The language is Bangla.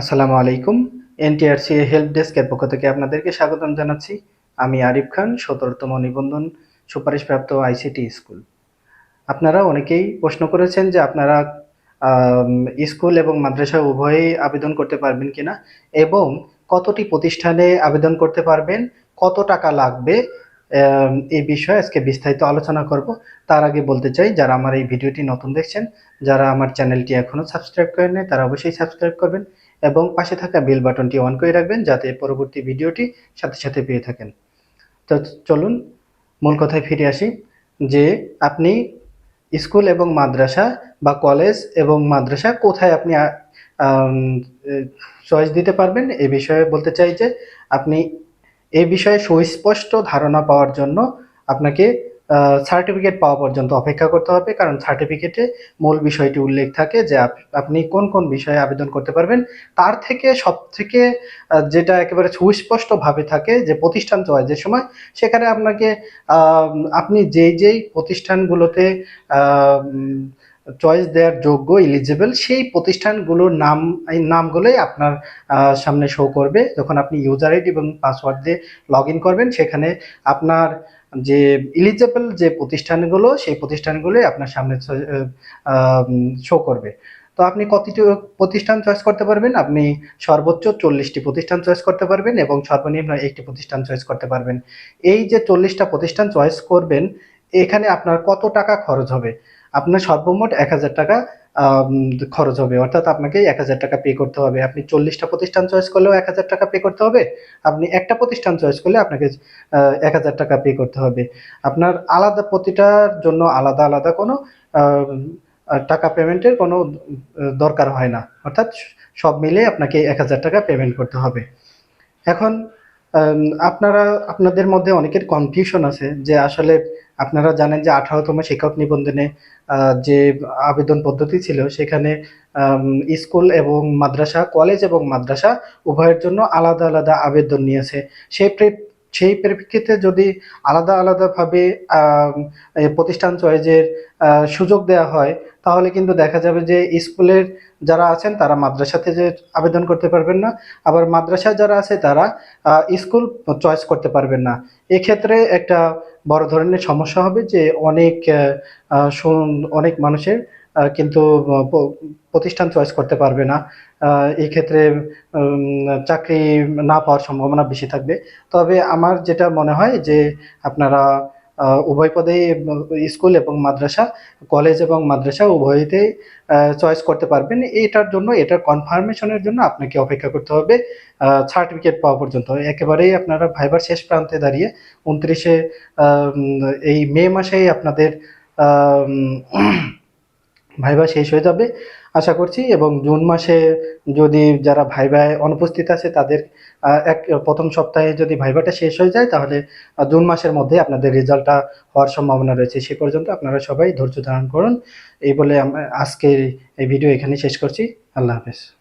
আসসালামু আলাইকুম। এনটিআরসি হেল্প ডেস্কের পক্ষ থেকে আপনাদেরকে স্বাগতম জানাচ্ছি। আমি আরিফ খান, সতেরোতম নিবন্ধন সুপারিশপ্রাপ্ত আইসিটি স্কুল। আপনারা অনেকেই প্রশ্ন করেছেন যে আপনারা স্কুল এবং মাদ্রাসা উভয়েই আবেদন করতে পারবেন কিনা এবং কতটি প্রতিষ্ঠানে আবেদন করতে পারবেন, কত টাকা লাগবে এই বিষয়ে আজকে বিস্তারিত আলোচনা করব। তার আগে বলতে চাই, যারা আমার এই ভিডিওটি নতুন দেখছেন, যারা আমার চ্যানেলটি এখনও সাবস্ক্রাইব করেন তারা অবশ্যই সাবস্ক্রাইব করবেন। এবং পাশে থাকা বেল বাটনটি অন করে রাখবেন যাতে পরবর্তী ভিডিওটি সাথে সাথে পেয়ে থাকেন। তো চলুন, মূল কথায় ফিরে আসি যে আপনি স্কুল এবং মাদ্রাসা বা কলেজ এবং মাদ্রাসা কোথায় আপনি চয়েস দিতে পারবেন? এ বিষয়ে বলতে চাই যে আপনি এ বিষয়ে সুস্পষ্ট ধারণা পাওয়ার জন্য আপনাকে সার্টিফিকেট পাওয়া পর্যন্ত অপেক্ষা করতে হবে, কারণ সার্টিফিকেটে মূল বিষয়টি উল্লেখ থাকে যে আপ- আপনি কোন কোন বিষয়ে আবেদন করতে পারবেন। তার থেকে সব থেকে যেটা একেবারে সুস্পষ্টভাবে থাকে যে প্রতিষ্ঠান চয়েসের সময়, সেখানে আপনাকে আপনি যেই যেই প্রতিষ্ঠানগুলোতে চয়েস দেওয়ার যোগ্য এলিজিবল সেই প্রতিষ্ঠানগুলোর নাম, এই নামগুলোই আপনার সামনে শো করবে। যখন আপনি ইউজার আইডি এবং পাসওয়ার্ড দিয়ে লগ ইন করবেন, সেখানে আপনার যে এলিজেবল যে প্রতিষ্ঠানগুলো, সেই প্রতিষ্ঠানগুলোই আপনার সামনে শো করবে। তো আপনি কতটি প্রতিষ্ঠান চয়েস করতে পারবেন? আপনি সর্বোচ্চ চল্লিশটি প্রতিষ্ঠান চয়েস করতে পারবেন এবং সর্বনিম্ন একটি প্রতিষ্ঠান চয়েস করতে পারবেন। এই যে চল্লিশটা প্রতিষ্ঠান চয়েস করবেন, এখানে আপনার কত টাকা খরচ হবে? আপনার সর্বমোট এক হাজার টাকা খরচ হবে। অর্থাৎ আপনাকে এক হাজার টাকা পে করতে হবে। আপনি চল্লিশটা প্রতিষ্ঠান চয়েস করলেও এক হাজার টাকা পে করতে হবে। আপনি একটা প্রতিষ্ঠান চয়েস করলে আপনাকে এক হাজার টাকা পে করতে হবে। আপনার আলাদা প্রতিটার জন্য আলাদা আলাদা কোনো টাকা পেমেন্টের কোনো দরকার হয় না। অর্থাৎ সব মিলে আপনাকে এক হাজার টাকা পেমেন্ট করতে হবে। এখন আপনারা, আপনাদের মধ্যে অনেকের কনফিউশন আছে যে আসলে আপনারা জানেন যে আঠারোতম শিক্ষক নিবন্ধনে যে আবেদন পদ্ধতি ছিল সেখানে স্কুল এবং মাদ্রাসা, কলেজ এবং মাদ্রাসা উভয়ের জন্য আলাদা আলাদা আবেদন নিয়েছে। সেই সেই পরিপ্রেক্ষিতে যদি আলাদা আলাদাভাবে প্রতিষ্ঠান চয়েজের সুযোগ দেওয়া হয়, তাহলে কিন্তু দেখা যাবে যে স্কুলের যারা আছেন তারা মাদ্রাসাতে যে আবেদন করতে পারবেন না, আবার মাদ্রাসায় যারা আছে তারা স্কুল চয়েস করতে পারবেন না। এক্ষেত্রে একটা বড় ধরনের সমস্যা হবে যে অনেক অনেক মানুষের কিন্তু প্রতিষ্ঠান চয়েস করতে পারবে না। এই ক্ষেত্রে চাকরি না পাওয়ার সম্ভাবনা বেশি থাকবে। তবে আমার যেটা মনে হয় যে, আপনারা উভয় পদেই স্কুল এবং মাদ্রাসা, কলেজ এবং মাদ্রাসা উভয়তেই চয়েস করতে পারবেন। এটার জন্য, এটার কনফার্মেশনের জন্য আপনাকে অপেক্ষা করতে হবে। সার্টিফিকেট পাওয়া পর্যন্ত। একেবারেই আপনারা ভাইবার শেষ প্রান্তে দাঁড়িয়ে, উনত্রিশে এই মে মাসেই আপনাদের ভাইবা শেষ হয়ে যাবে, আশা করছি। এবং জুন মাসে যদি যারা ভাইভায় অনুপস্থিত আছে, তাদের এক, প্রথম সপ্তাহে যদি ভাইভাটা শেষ হয়ে যায়, তাহলে জুন মাসের মধ্যে আপনাদের রেজাল্টটা হওয়ার সম্ভাবনা রয়েছে। সে পর্যন্ত আপনারা সবাই ধৈর্য ধারণ করুন। এই বলে আমরা আজকের এই ভিডিও এখানে শেষ করছি। আল্লাহ হাফেজ।